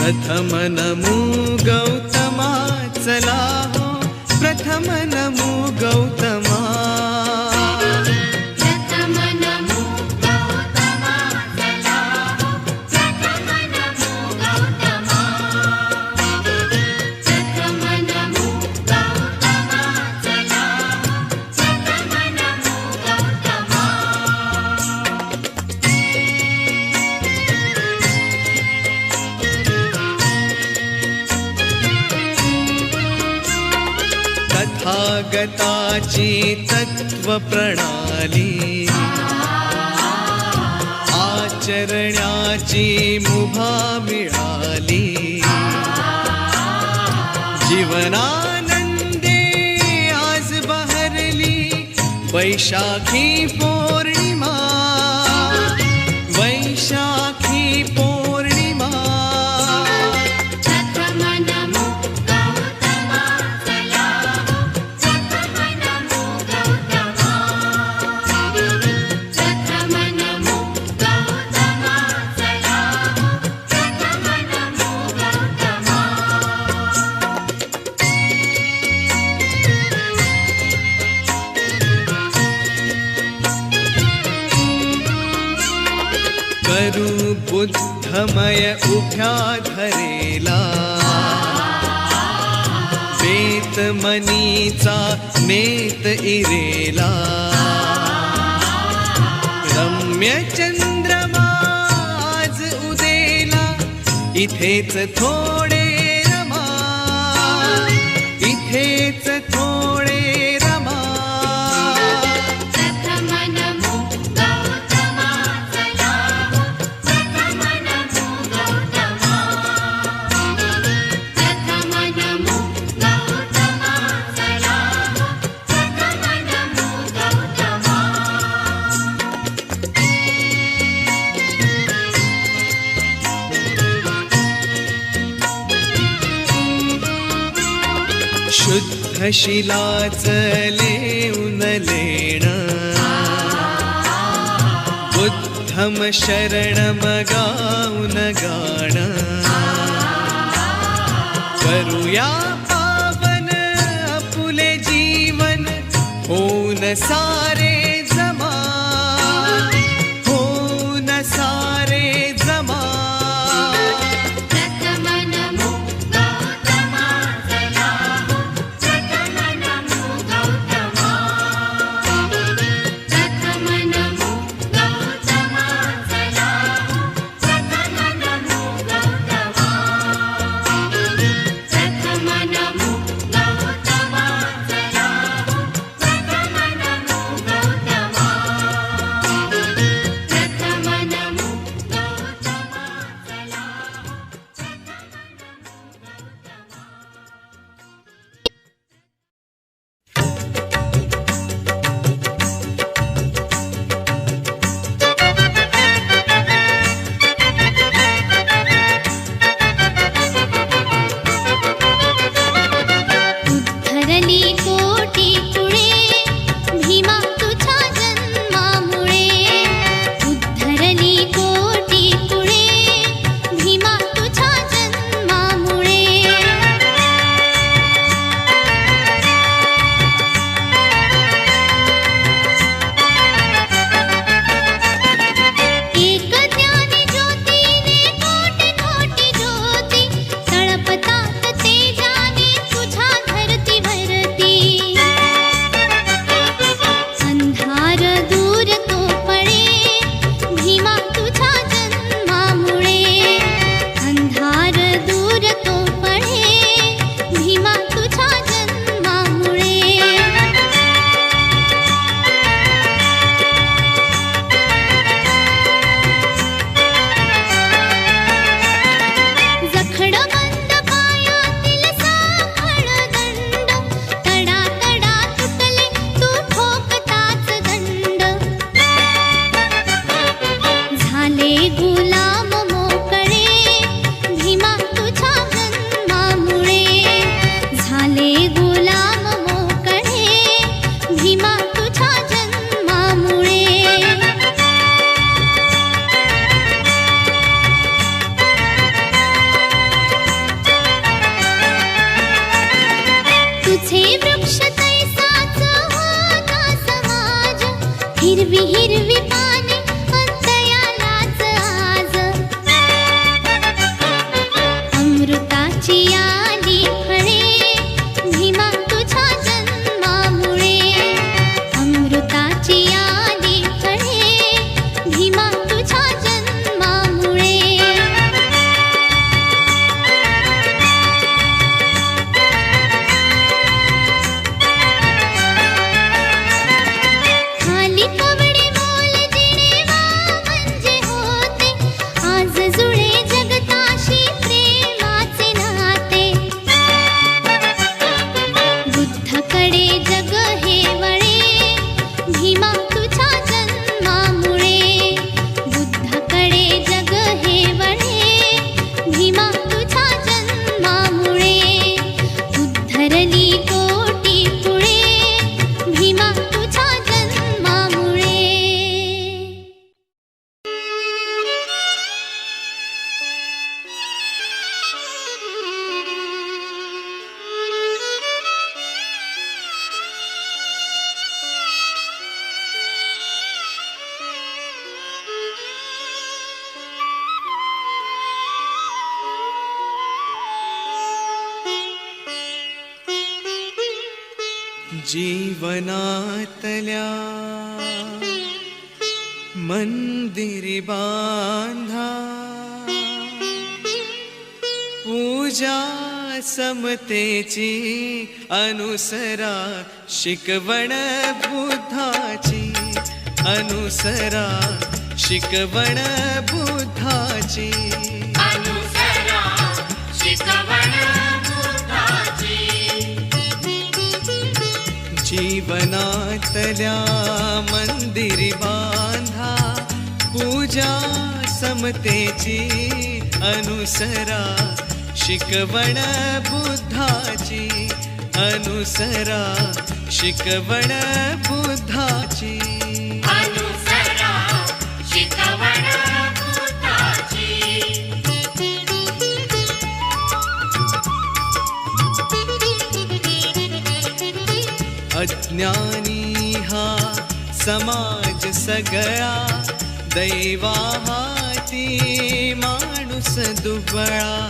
प्रथम नमो गौतमा चला हो प्रथम नमो गौतम जगताची तत्व प्रणाली आचरण्याची मुभा मिळाली. जीवनानंदे आज बहरली. वैशाखी पो समय उभ्या धरेला बेत मनीचा नेत इरेला. रम्य चंद्रमा आज उदेला. इथेच थोडे शुद्ध शिलाच लेऊन लेण बुद्धम शरणम गाऊन गाण। करूया पावन आपुले जीवन होऊन सारे अमृताची आली समतेची अनुसरा शिकवण बुद्धाची अनुसरा शिकवण बुद्धाची. जीवनातल्या मंदिरी बांधा पूजा समतेची अनुसरा शिकवण बुद्धाची अनुसरा शिकवण बुद्धाची. अनुसरा शिकवण बुद्धाची. अज्ञानी हा समाज सगळा दैवा हाती माणूस दुबळा.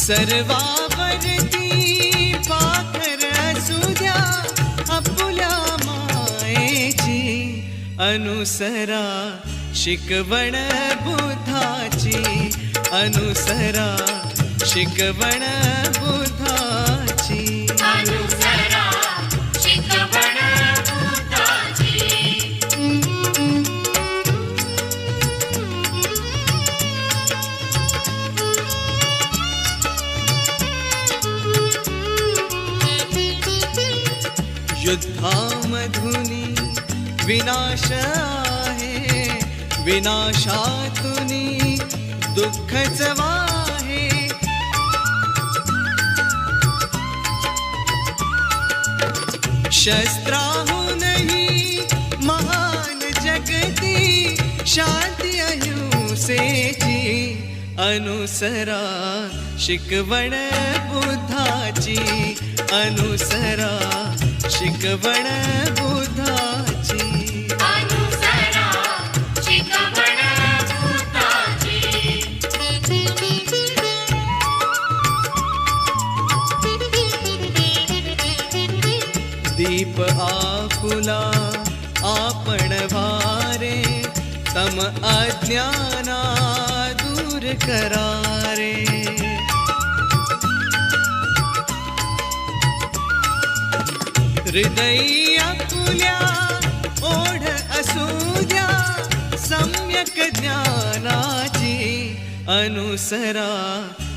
सर्वावरती पाखर असू द्या आपुल्या मायेची अनुसरा शिकवण बुधाची अनुसरा शिकवण बुद्धाची युद्धामधुनी विनाश आहे विनाशातुनी दुःखच वाहे शस्त्राहूनही महान जगती शांती अहिंसेची अनुसरा शिकवण बुद्धाची अनुसरा शिकवण बुद्धाची. दीप आपुला आपण भारे तम अज्ञाना दूर करारे. हृदया तुल्या ओढ असू द्या. सम्यक अनुसरा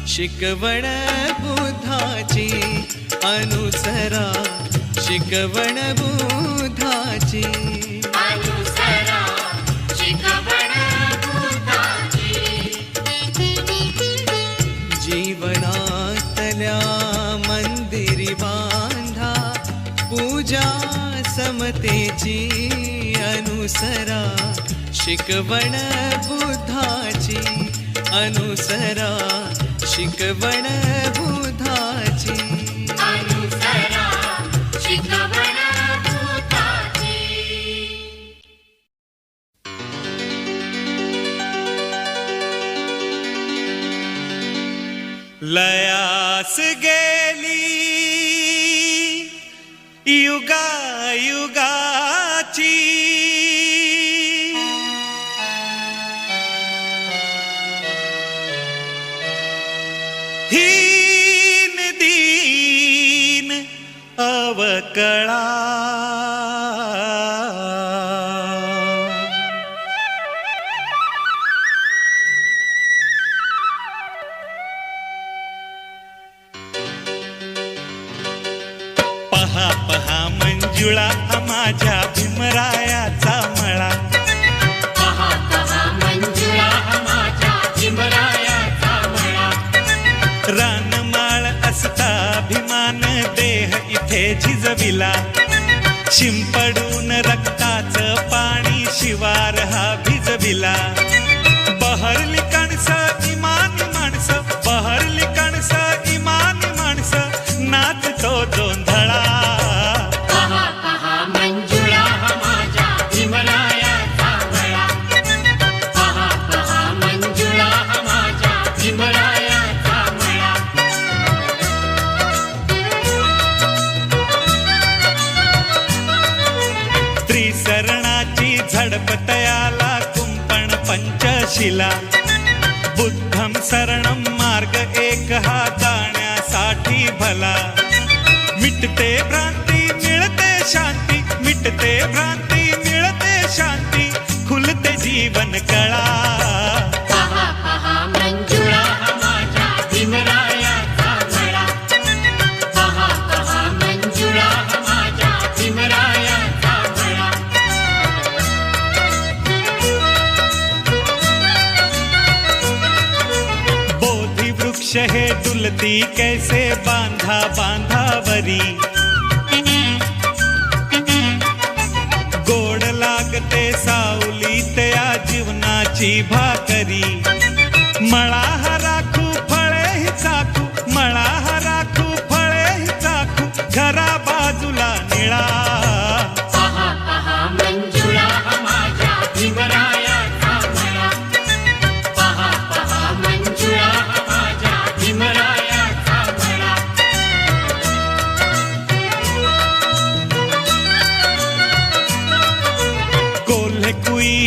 शिकवण बुद्धाची अनुसरा शिकवण बुद्धाची. समतेची अनुसरा शिकवण बुद्धाची अनुसरा शिकवण बुद्ध हीन दीन अवकळा. पहा पहा मंजुळा माझ्या भिजविला शिंपडून रक्ताचं पाणी शिवार हा भिजविला. शहे डुलती कैसे बांधा बांधावरी। गोड लागते सावली त्या जीवनाची भाकर।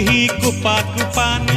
ही कुपा कुपा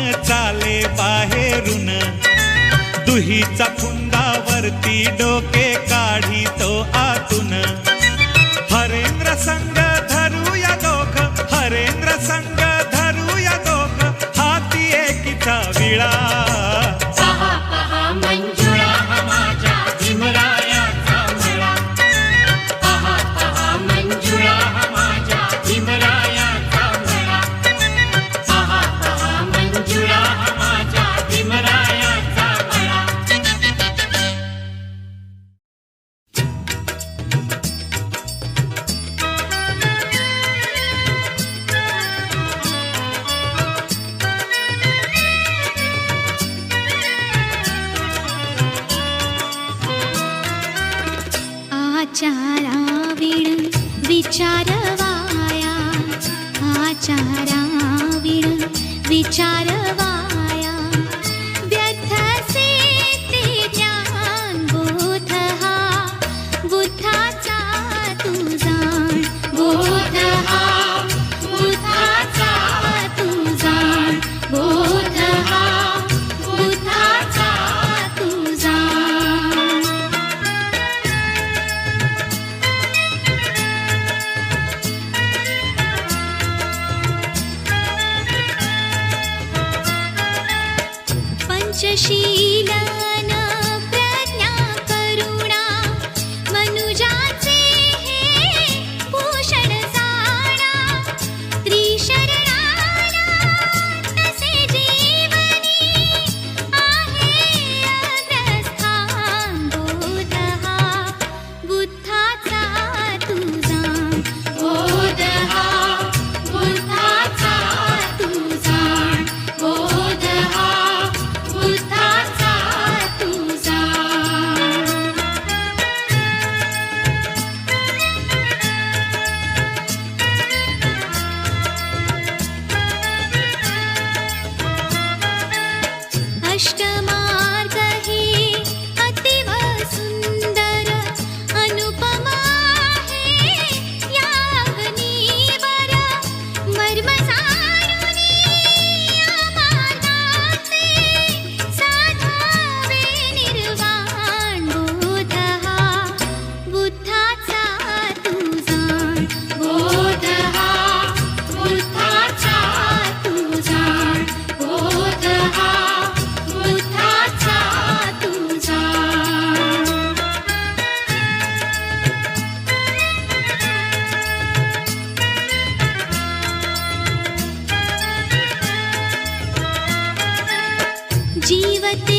தெய்வத்தை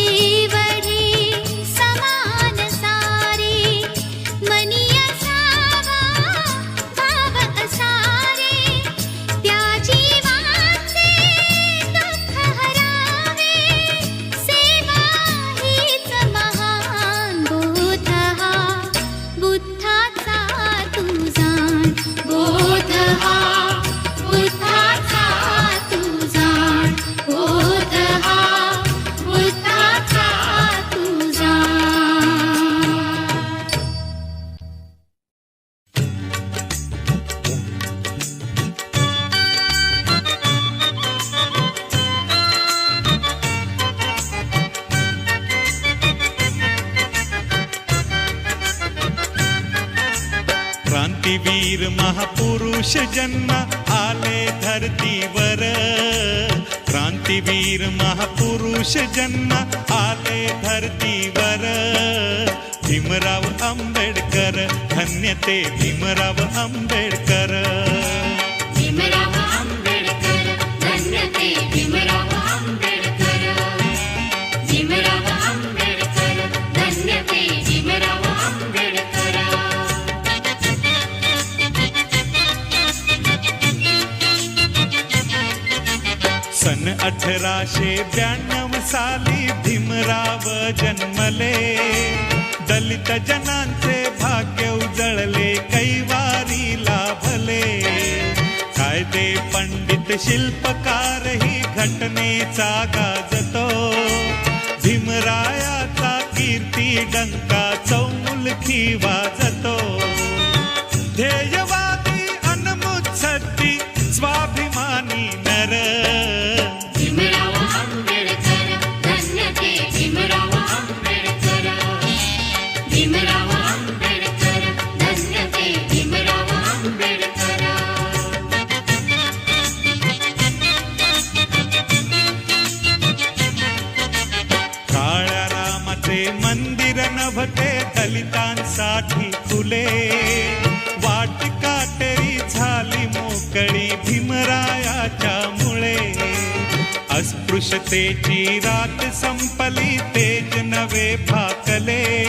कोटी वीर महापुरुष जन्म आले धरतीवर. क्रांतीवीर महापुरुष जन्म आले धरतीवर. भीमराव आंबेडकर धन्यते भीमराव आंबेडकर. भीमराव आंबेडकर धन्य भीमराव आंबेडकर. अठराशे ब्याण्णव साली भीमराव जन्मले. दलित जनांचे भाग्य उजळले कैवारी लाभले कायदे पंडित शिल्पकारही घटनेचा गाजतो. भीमरायाचा कीर्ती डंका चौमुलखी वाज उषतेची रात संपली तेज नवे भाकले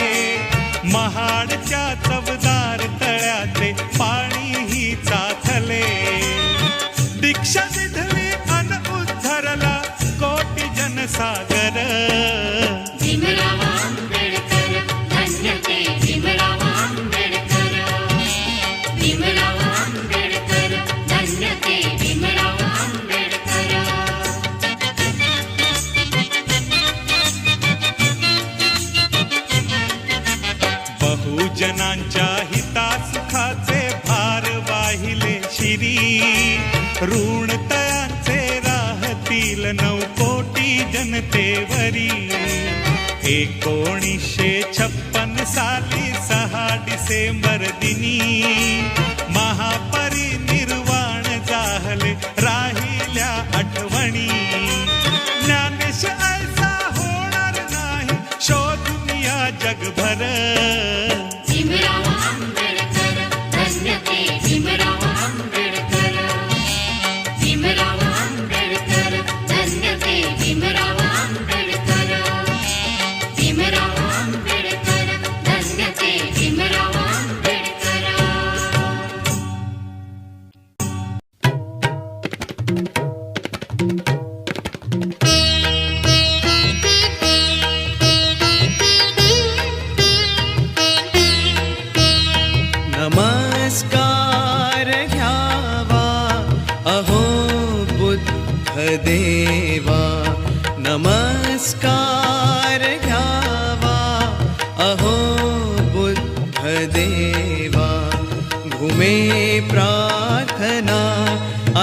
साली सहा डिसेंबर दिनी महापरिनिर्वाण जाहले राहिल्या आठवणी. ज्ञानेश ऐसा होणार नाही शोधून या जगभर.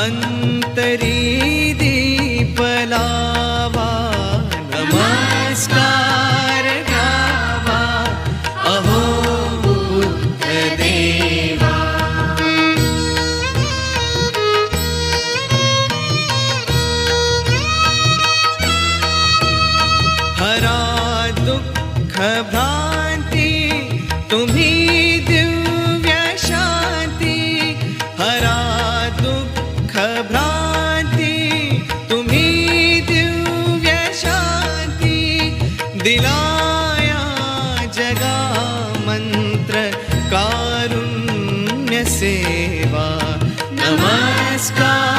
अन्तरी नमस्कार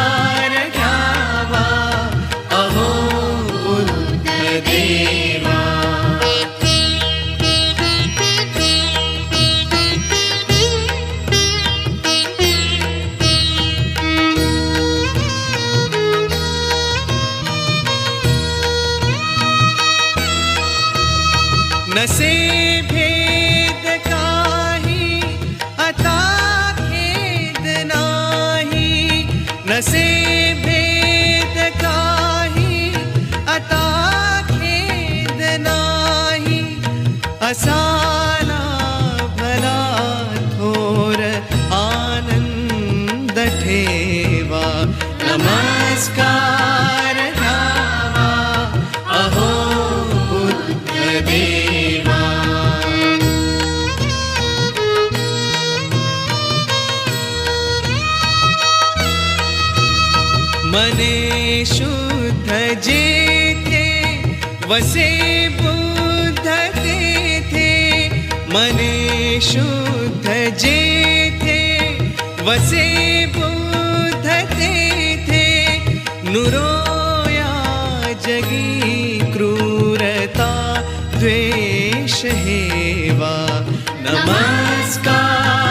नमस्कार अहो बुद्धदेवा मने शुद्ध थे वसे बुद्ध थे मने शुद्ध थे वसे बुद्ध नुरोया जगी क्रूरता द्वेष हेवा। नमस्कार।